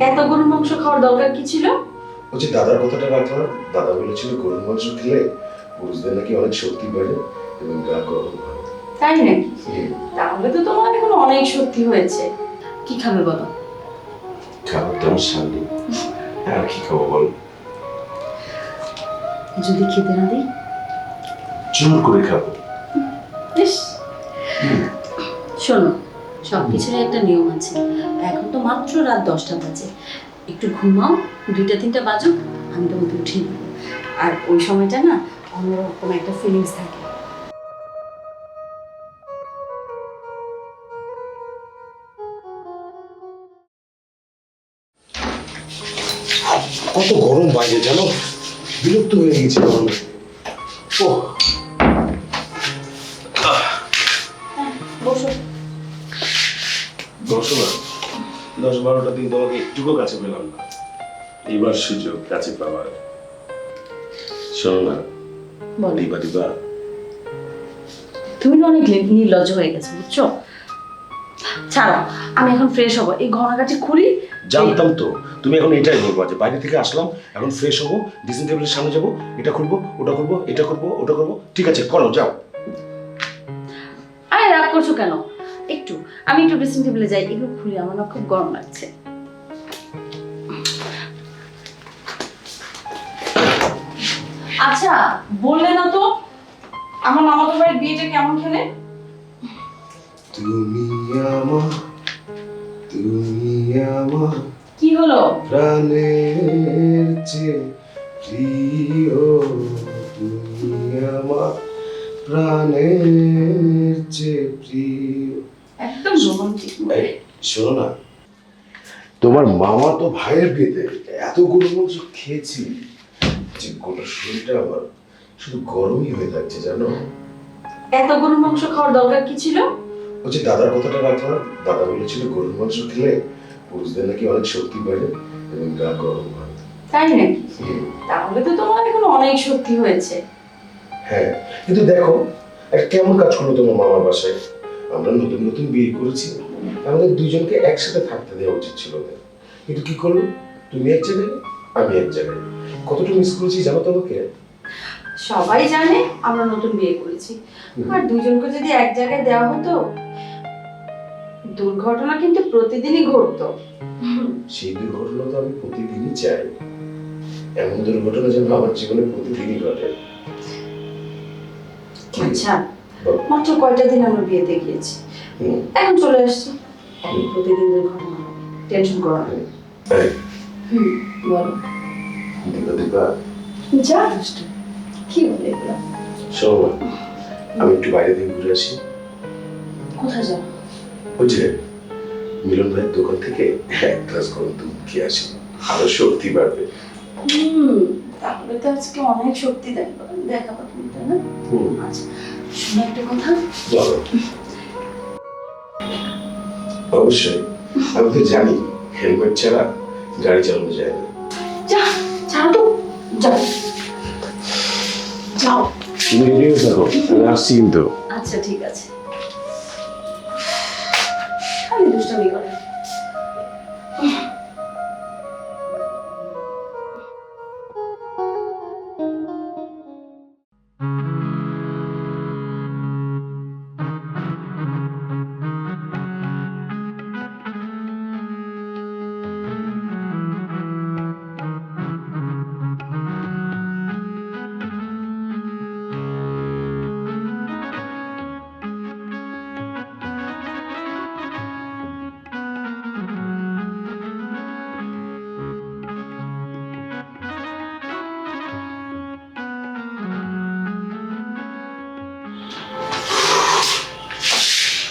এত গরুর মাংস খাওয়ার দরকার কি ছিল? বলছি দাদার কথাটা রাখলাম দাদা বলেছিল গরুর মাংস খেলে পুরুষদের নাকি অনেক শক্তি বাড়ে এবং গা গরম হয়। তাই নাকি? তাহলে তো তোমার এখন অনেক সত্যি হয়েছে। কি খাবে বলো? খাবার তো আমার সামনে। আর কি খাব বল? যদি খেতে না দিই? জোর করে খাব। ইস। শোনো সব কিছুরই একটা নিয়ম আছে। মাত্র রাত দশটা বাজে। একটু ঘুমাও দুইটা তিনটা বাজুক আমি তোমাকে উঠিয়ে দেবো। আর ওই সময়টা না অন্যরকম একটা ফিলিংস থাকে। কত গরম বাইরে জানো? বিরক্ত হয়ে গেছে গরমে ও বসো। দশ না। দশ বারোটা দিন তোমাকে একটুকু কাছে পেলাম না। এবার সুযোগ কাছে পাওয়ার। শোনো না দিবা দিবা তুমি না অনেক নির্লজ্জ হয়ে গেছো বুঝছ? ছাড়ো আমি এখন ফ্রেশ হব। এই ঘনাকাটি খুলি। জানতাম তো তুমি এখন এটাই বলবা যে বাইরে থেকে আসলাম এখন ফ্রেশ হব ড্রেসিং টেবিলের সামনে যাব এটা করব ওটা করব এটা করব ওটা করব ঠিক আছে করো যাও। আরে রাগ করছ কেন? একটু আমি একটু ড্রেসিং টেবিলে যাই এগুলো খুলি আমার না খুব গরম লাগছে। আচ্ছা বললে না তো আমার মামাতো বাড়ির বিয়েটা কেমন খেলে? তুমি আমার তুমি আমার কি হলো? প্রাণের চেয়ে প্রিয় তুমি আমার প্রাণের চেয়ে প্রিয়। রোমান্টিক এই, শোনো না। তোমার মামা তো ভাইয়ের বিয়েতে এত গরু মাংস খেয়েছি যে গোটা শরীরটা আমার শুধু গরমই হয়ে যাচ্ছে জানো? এত গরুর মাংস খাওয়ার দরকার কি ছিল? বলছি দাদার কথাটা রাখলাম দাদা বলেছিল গরুর মাংস খেলে পুরুষদের নাকি অনেক শক্তি বাড়ে এবং গা গরম হয়। তাই নাকি? তাহলে তো তোমার এখন অনেক শক্তি হয়েছে। হ্যাঁ কিন্তু দেখো একটা কেমন কাজ করল তোমার মামার বাসায়? আমরা নতুন নতুন বিয়ে করেছি। আমাদের দুজনকে একসাথে থাকতে দেওয়া উচিত ছিল ওদের। কিন্তু কি করল? তুমি এক জায়গায় আমি এক জায়গায়। কতটা মিস করেছি জানো তোমাকে সবাই জানে আমরা নতুন বিয়ে করেছি। আর দুজনকে যদি এক জায়গায় দেওয়া হতো দুর্ঘটনা কিন্তু প্রতিদিনই ঘটতো। সেই দুর্ঘটনা তো আমি প্রতিদিনই চাই। এমন দুর্ঘটনা যেন আমার জীবনে প্রতিদিনই ঘটে। আচ্ছা। মাত্র কয়টা দিন আমরা বিয়েতে গিয়েছি এখন চলে আসছি। প্রতিদিন হবে টেনশন করো না। এই, হুম বলো। দিবা দিবা। যা কি বলে এগুলো? শোনো আমি একটু বাইরে থেকে ঘুরে আসি। কোথায় যাও ওই যে মিলন ভাইয়ের দোকান থেকে এক গ্লাস গরম দুধ খেয়ে আসি। আরও শক্তি বাড়বে। হুম তাহলে তো আজকে অনেক শক্তি দেখব দেখাবো তাই না? আচ্ছা। একটা কথা। বলো। অবশ্যই আমি তো জানি হেলমেট ছাড়া গাড়ি চালানো যায় না। যা ছাড়ো তো। যাও। যাও। তুমি রেডি হয়ে থাকো আমি আসছি কিন্তু। আচ্ছা ঠিক আছে। খালি দুষ্টামি করে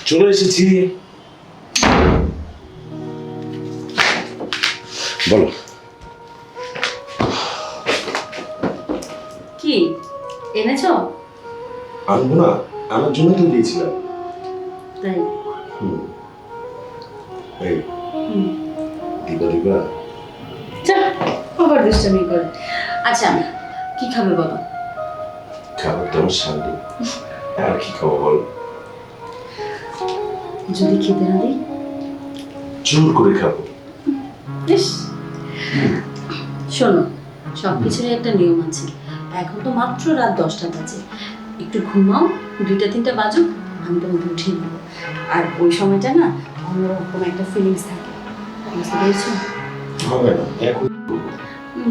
চলে এসেছি। বলো। কি? এনেছো? আনব না আমার জন্য তো দিয়েছিলাম। তাই? হুম। এই। দিবা দিবা। আবার দুষ্টামি করে। আচ্ছা কি খাবে বলো? খাবার তো আমার সামনে আর কি খাব বল? যদি খেতে না দিই? জোর করে খাব। ইস। শোনো সব কিছুরই একটা নিয়ম আছে। এখন তো মাত্র রাত দশটা বাজে। একটু ঘুমাও দুইটা তিনটা বাজুক আমি তোমাকে উঠিয়ে দেবো আর ওই সময়টা না অন্যরকম একটা ফিলিংস থাকে। বুঝতে পেরেছ? হবে না এখন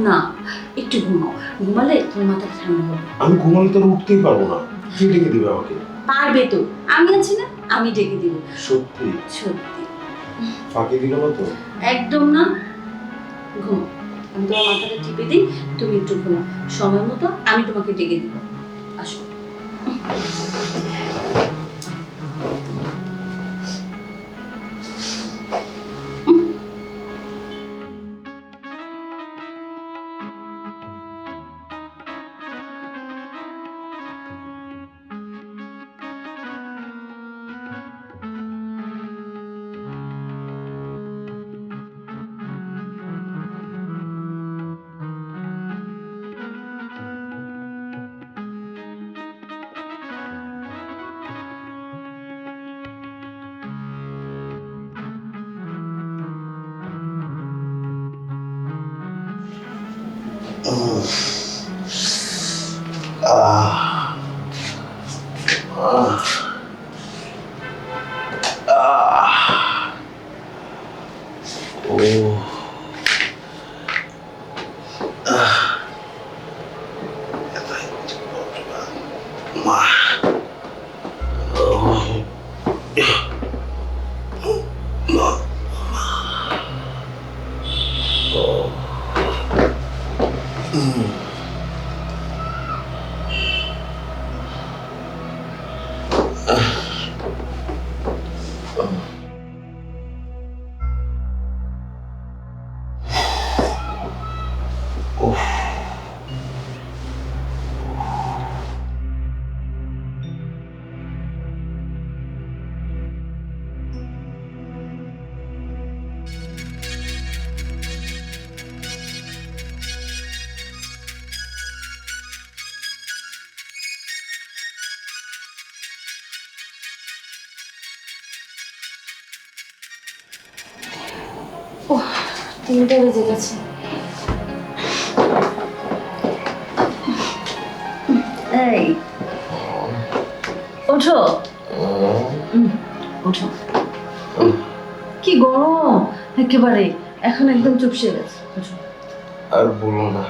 না একটু ঘুমাও। ঘুমালে তোমার মাথা ঠান্ডা হবে। আমি ঘুমালে তো উঠতেই পারব না। কে ডেকে দিবে আমাকে? পারবে তো। আমি আছি না? আমি ডেকে দিব। সত্যি? সত্যি। ফাঁকি দিল না তো? একদম না। ঘুম। আমি তোমার মাথাটা টিপে দিই তুমি একটু ঘুমো সময় মতো আমি তোমাকে ডেকে দিব। আসো। ও তিনটা বেজে গেছে। এই ওঠো। ওঠো। কি গরম একেবারে। এখন একদম চুপসে গেছে। ওঠো। আর বলো না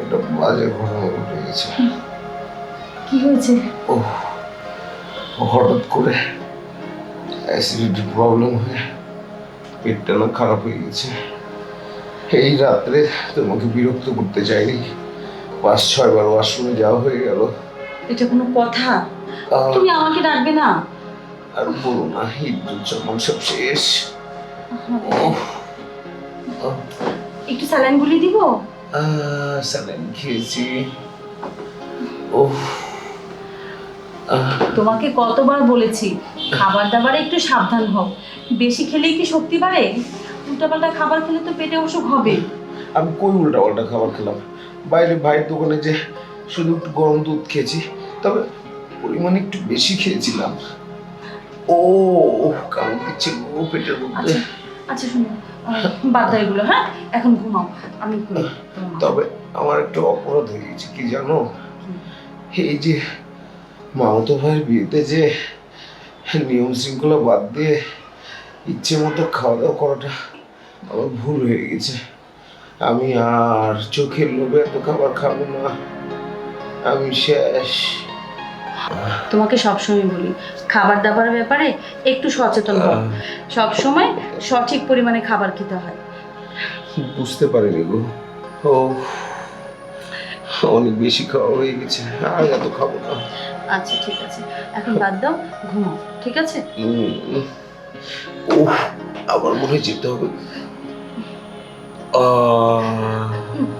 একটা বাজে ঘটনা ঘটে গেছে। কি হয়েছে? ও হঠাৎ করে অ্যাসিডিটি প্রবলেম হয়ে পেটটা না খারাপ হয়ে গেছে। এই রাত্রে তোমাকে বিরক্ত করতে চাইনি। পাঁচ ছয়বার ওয়াশরুমে যাওয়া হয়ে গেল। এটা কোনো কথা? তুমি আমাকে ডাকবে না? আর বলো না হিন্দু চমন সব শেষ। ওহ, একটু স্যালাইন গুলি দিব? স্যালাইন খেয়েছি। ও তোমাকে কতবার বলেছি খাবার দাবারে একটু সাবধান হও। বেশি খেলেই কি শক্তি বাড়ে? উল্টাপাল্টা খাবার খেলে তো পেটে অসুখ হবে। আমি কই উল্টা পাল্টা খাবার খেলাম? বাইরে ভাইয়ের দোকানে যে শুধু একটু গরম দুধ খেয়েছি তবে পরিমাণে একটু বেশি খেয়েছিলাম। ও কেমন দিচ্ছে গো পেটের মধ্যে? আচ্ছা আচ্ছা শুনো বাদ দাও এগুলো হ্যাঁ? এখন ঘুমাও আমি তবে আমার একটা অপরাধ হয়ে গেছে কি জানো? এই যে মামতো ভাইয়ের বিয়েতে যে নিয়ম শৃঙ্খলা বাদ দিয়ে ইচ্ছে মতো খাওয়া দাওয়া করাটা আমার ভুল হয়ে গেছে। আমি আর চোখের লোভে এত খাবার খাব না। আমি শেষ। তোমাকে সবসময় বলি খাবার দাবারের ব্যাপারে একটু সচেতন হও। আহ, সব সময় সঠিক পরিমাণে খাবার খেতে হয়। বুঝতে পারিনি গো। ও অনেক বেশি খাওয়া হয়ে গেছে আর এত খাব না। আচ্ছা ঠিক আছে। এখন বাদ দাও ঘুমাও ঠিক আছে? উফ, আবার মনে হয় যেতে হবে।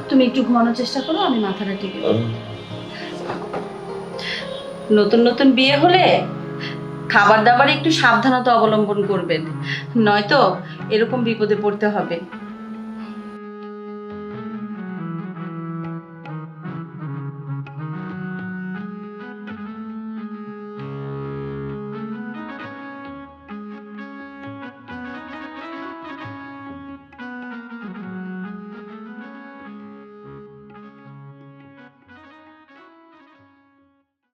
তুমি একটু ঘুমানোর চেষ্টা করো আমি মাথাটা টিপে দিই। নতুন নতুন বিয়ে হলে খাবার দাবারে একটু সাবধানতা অবলম্বন করবেন। নয়তো এরকম বিপদে পড়তে হবে।